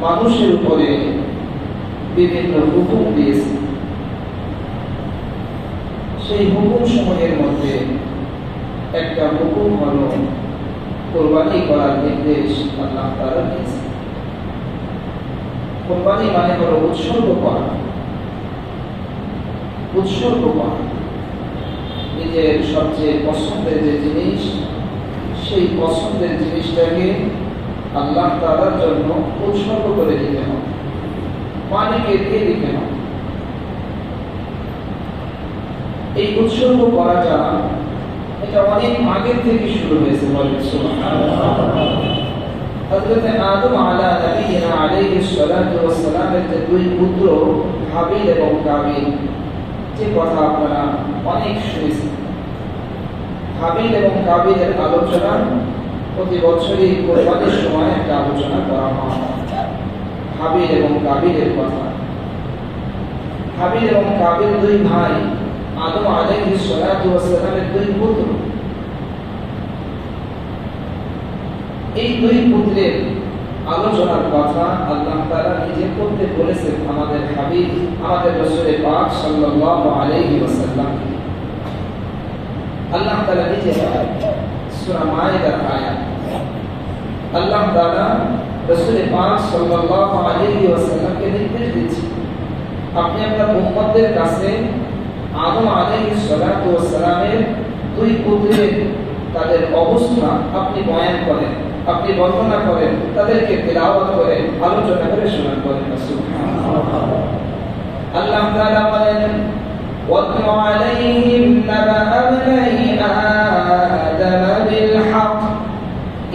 মানুষের উপরে বিভিন্ন হুকুম দিয়েছে সেই হুকুম সমূহের মধ্যে একটা হুকুম হল, কোরবানি করার নির্দেশ আল্লাহ তারা দিয়েছে কোরবানি মানে হলো উৎসর্গ করা। উৎসর্গ করা। নিজের সবচেয়ে পছন্দের যে জিনিস সেই পছন্দের জিনিসটাকে আল্লাহ তালার জন্য উৎসর্গ করে দিতে হবে। মালিকে দিয়ে দিতে হবে। এই উৎসর্গ করাটা এটা অনেক আগে থেকে শুরু হয়েছে বলেন যে যে অনেক হাবিল এবং কাবিলের আলোচনা প্রতি বছরই কোরবানির সময় একটা আলোচনা করা হয়। হাবিল এবং কাবিলের কথা। হাবিল এবং কাবিল দুই ভাই, আদম ওয়াস সালামের দুই পুত্র। এই দুই পুত্রের আলোচনার কথা আল্লাহ তাআলা নিজে করতে বলেছেন আমাদের হাবিব আমাদের রাসূল পাক সাল্লাল্লাহু আলাইহি ওয়াসাল্লাম আল্লাহ তালা নিজে সুরামায়ের আয়া আল্লাহ তালা রসুল পাঁচ সাল্লাহ আলী ওয়াসাল্লামকে নির্দেশ দিচ্ছে আপনি আপনার মোহাম্মদের কাছে আদম আলী সালাত ওয়াসালামের দুই পুত্রের তাদের অবস্থা আপনি বয়ান করেন, আপনি বর্ণনা করেন, তাদেরকে তেলাওয়াত করেন, আলোচনা করে শোনান করেন আল্লাহ তাআলা বলেন ওয়া আলাইহি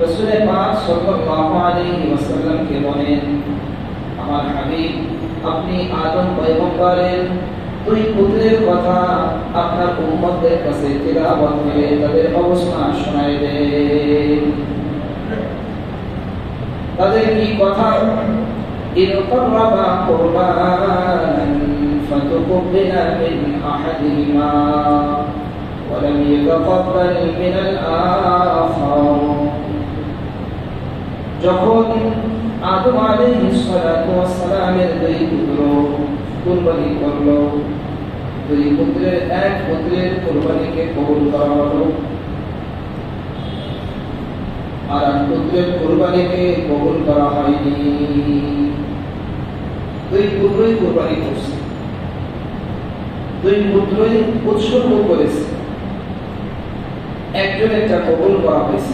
রাসূল পাক সাল্লাল্লাহু আলাইহি ওয়াসাল্লামকে বলেন আমার হাবিব আপনি আদম পয়গম্বরের দুই পুত্রের কথা আপনার উম্মতদের কাছে তেলাওয়াত করে তাদের অবস্থা শোনায় দেন তাদের কি কথা إذ قربا قربانا فتقبل من أحدهما ولم يتقبل من الآخر যখন আদম আলাইহিস সালাতু সালামের দুই পুত্র কুরবানি দুই পুত্রের এক পুত্রের কুরবানিকে কবুল করা হলো। আর পুত্রের কবুল করা হয়নি। দুই পুত্রই কুরবানি করছে। দুই পুত্রই উৎসর্গ করেছে। একজনেরটা কবুল করা হয়েছে।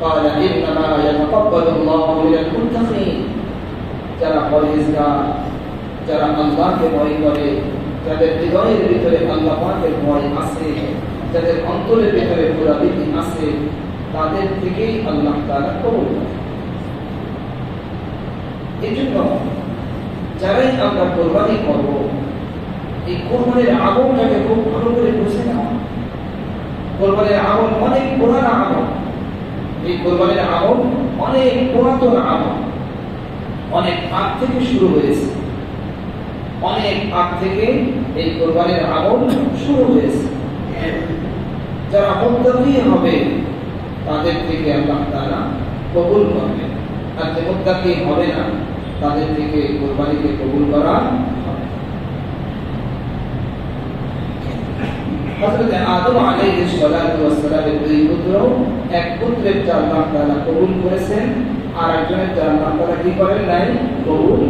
قال إنما يتقبل الله من المتقين যারা পরহেজগার যারা আল্লাহকে ভয় করে যাদের হৃদয়ের ভিতরে আল্লাহ পাকের ভয় আছে যাদের অন্তরের ভিতরে পুরাবৃত্তি আছে তাদের থেকেই আল্লাহ তাআলা কবুল করে এই জন্য যারাই আমরা কোরবানি করব এই কোরবানির আগুনটাকে খুব ভালো করে বুঝে নাও কোরবানির আগুন অনেক পুরানা আগুন এই কোরবানির আগুন অনেক পুরাতন আগুন অনেক আগ থেকে শুরু হয়েছে। অনেক আগ থেকে এই কোরবানির আগুন শুরু হয়েছে। যারা মুত্তাকি হবে, তাদের থেকে আল্লাহ তাআলা কবুল করবে আর যে মুত্তাকি হবে না, তাদের থেকে কোরবানিকে কবুল করা হবে না। হযরত আদম আলাইহিস সালাতু ওয়াস সালামের দুই পুত্র এক পুত্রের আল্লাহ তাআলা কবুল করেছেন আর একজনের জান্নাত তারা কি করেন নাই? কবুল